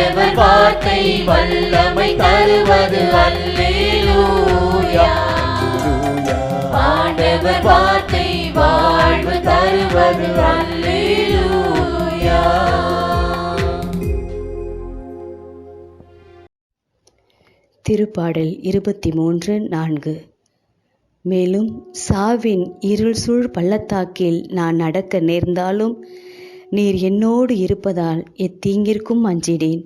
ஆண்டவர் வார்த்தை வல்லமை தருவது அல்லேலூயா. ஆண்டவர் வார்த்தை வாழ்வு தருவது அல்லேலூயா. திருப்பாடல் இருபத்தி மூன்று நான்கு. மேலும் சாவின் இருள் சூழ் பள்ளத்தாக்கில் நான் நடக்க நேர்ந்தாலும் நீர் என்னோடு இருப்பதால் எத்தீங்கிற்கும் அஞ்சிடேன்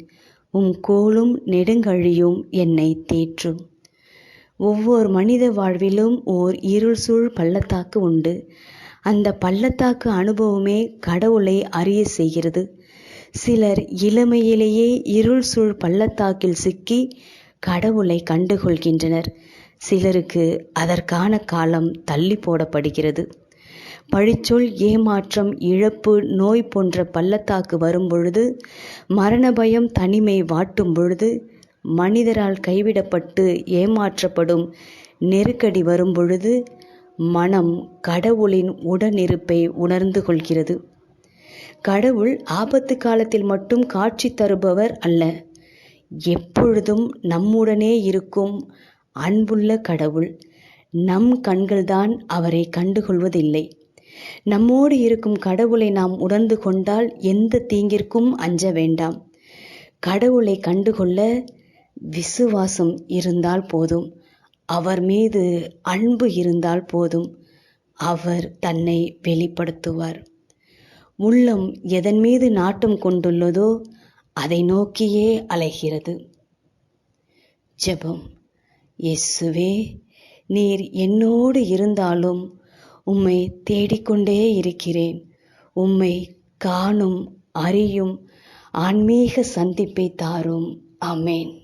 உம் கோலும் நெடுங்கழியும் என்னை தேற்றும். ஒவ்வொரு மனித வாழ்விலும் ஓர் இருள் சூழ் பள்ளத்தாக்கு உண்டு. அந்த பள்ளத்தாக்கு அனுபவமே கடவுளை அறிய செய்கிறது. சிலர் இளமையிலேயே இருள் சூழ் பள்ளத்தாக்கில் சிக்கி கடவுளை கண்டுகொள்கின்றனர். சிலருக்கு அதற்கான காலம் தள்ளி போடப்படுகிறது. பழிச்சொல் ஏமாற்றம் இழப்பு நோய் போன்ற பள்ளத்தாக்கு வரும்பொழுது மரண பயம் தனிமை வாட்டும் பொழுது மனிதரால் கைவிடப்பட்டு ஏமாற்றப்படும் நெருக்கடி வரும்பொழுது மனம் கடவுளின் உடனிருப்பை உணர்ந்து கொள்கிறது. கடவுள் ஆபத்து காலத்தில் மட்டும் காட்சி தருபவர் அல்ல. எப்பொழுதும் நம்முடனே இருக்கும் அன்புள்ள கடவுள் நம் கண்கள்தான் அவரை கண்டுகொள்வதில்லை. நம்மோடு இருக்கும் கடவுளை நாம் உணர்ந்து கொண்டால் எந்த தீங்கிற்கும் அஞ்ச வேண்டாம். கடவுளை கண்டுகொள்ள விசுவாசம் இருந்தால் போதும். அவர் மீது அன்பு இருந்தால் போதும். அவர் தன்னை வெளிப்படுத்துவார். உள்ளம் எதன் மீது நாட்டம் கொண்டுள்ளதோ அதை நோக்கியே அலைகிறது. ஜெபம். இயேசுவே நீர் என்னோடு இருந்தாலும் உம்மை தேடிக்கொண்டே இருக்கிறேன். உம்மை காணும் அறியும் ஆன்மீக சந்திப்பை தாரும். அமேன்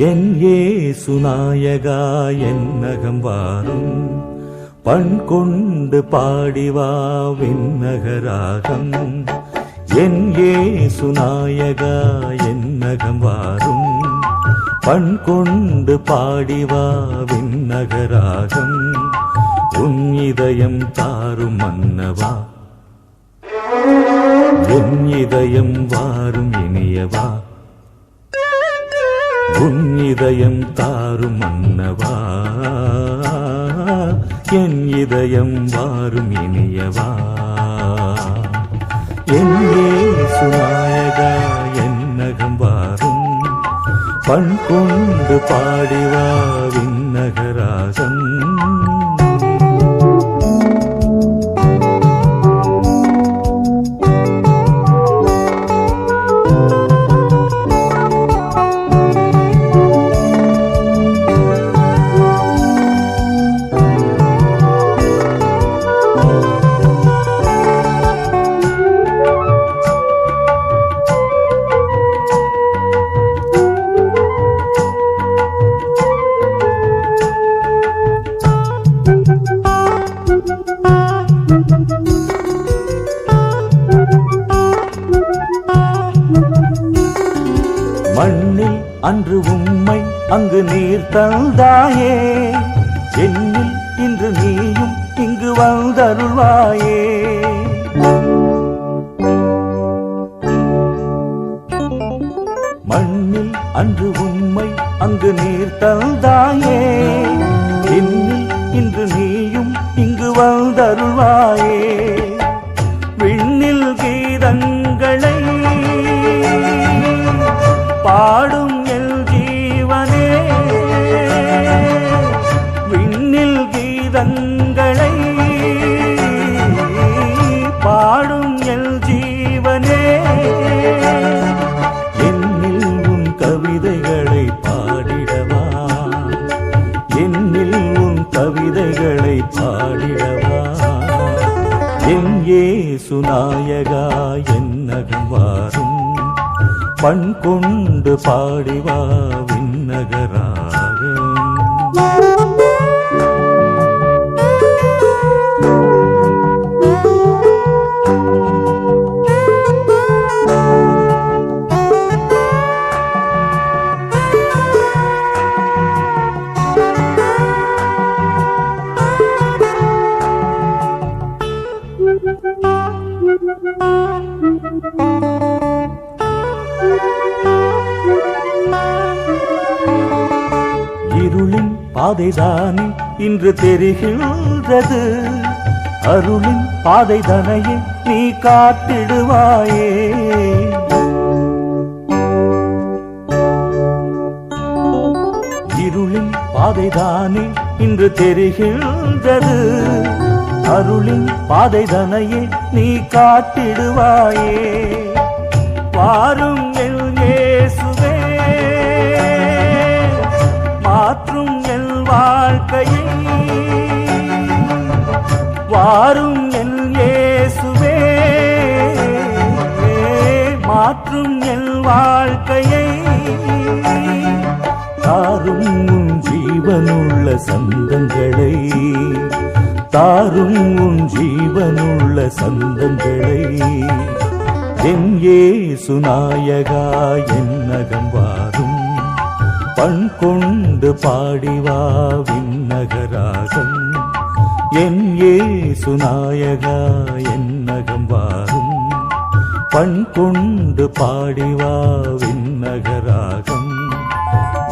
என் ஏசுநாயகா என்னகம் வாரும். பண் கொண்டு பாடிவா விண்ணகராகம். என் ஏசுநாயகா என்னகம் வாரும். பண் கொண்டு பாடிவா விண்ணகராகம். உன் இதயம் தாரும் மன்னவா. என் இதயம் வாரும் இனியவா. உன் இதயம் தாரும் அன்னவா என் இதயம் வாரும் இனியவா? என் சுநாயகா என்னகம் வாரும். பண் கொண்டு பாடிவா விண்ணகராகம் தந்தாயே. பண் கொண்டு பாடிவா விண்ணகராகம் பாதைதானே இன்று தெரிகின்றது. அருளின் பாதைதனையே நீ காத்திடுவாயே. இருளின் பாதைதானே இன்று தெரிகின்றது. அருளின் பாதைதனையே நீ காட்டிடுவாயே வாரும் என் இயேசுவே வாழ்க்கையை வாரும் என் இயேசுவே. மாற்றும் என் வாழ்க்கையை தாரும் உன் ஜீவனுள்ள சந்தங்களை. தாரும் உன் ஜீவனுள்ள சந்தங்களை. என் ஏசு நாயகா என்னகம் வாரும். பண் கொண்டு பாடிவாவின் என் ஏசு நாயகா என்னகம் வாரும். பண் கொண்டு பாடிவா விண்ணகராகம்.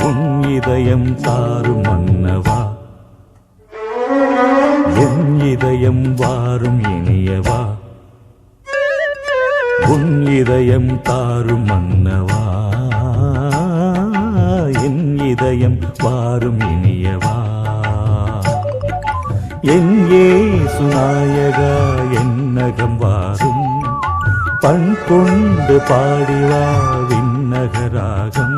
உன் இதயம் தாரும் மன்னவா. என் இதயம் வாரும் இனியவா. உன் இதயம் தாரும் மன்னவா. என் இதயம் வாரும் இனியவா. எங்கே ஏசு என்னகம் வாரும். பண் கொண்டு பாடிவா விண்ணகராகம்.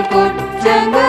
குற்றங்கள்